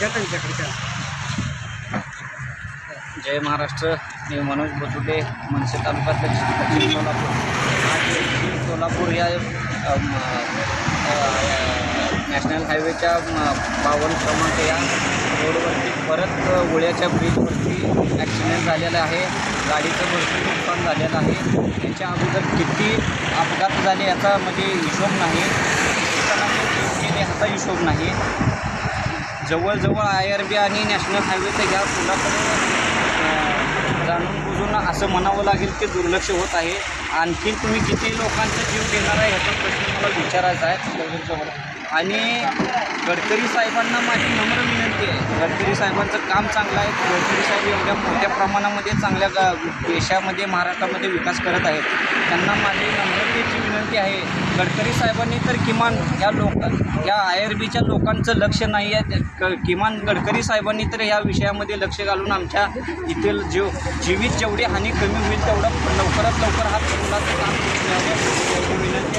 द्या त्यांच्याकडे जय महाराष्ट्र मी मनोज बोतुटे मनसे तालुक्यातलं पश्चिम सोलापूर. आज सोलापूर या नॅशनल हायवेच्या बावन क्रमांक या रोडवरती परत ओळ्याच्या ब्रिजवरती ॲक्सिडेंट झालेला आहे. गाडीचं भरपूर नुकसान झालेलं आहे. त्याच्या अगोदर किती अपघात झाले याचा म्हणजे हिशोब नाही. किती गेले हिशोब नाही. जवळजवळ आय आर बी आणि नॅशनल हायवे तर ह्या पुलाकडे जाणून बुजून असं म्हणावं लागेल की दुर्लक्ष होत आहे. आणखी तुम्ही किती लोकांचा जीव घेणार आहे ह्याचा प्रश्न मला विचारायचा आहे. आणि गडकरी साहेबांना माझी नम्र विनंती आहे. गडकरी साहेबांचं काम चांगलं आहे. गडकरी साहेब एवढ्या मोठ्या प्रमाणामध्ये चांगल्या गा देशामध्ये महाराष्ट्रामध्ये विकास करत आहेत. त्यांना माझी नम्रतेची विनंती आहे. गडकरी साहेबांनी तर किमान या लोक या आय आर बीच्या लोकांचं लक्ष नाही आहे. क- किमान गडकरी साहेबांनी तर या विषयामध्ये लक्ष घालून आमच्या येथील जीव जीवित जेवढी हानी कमी होईल तेवढं लवकरात लवकर हा पुलाचं काम विनंती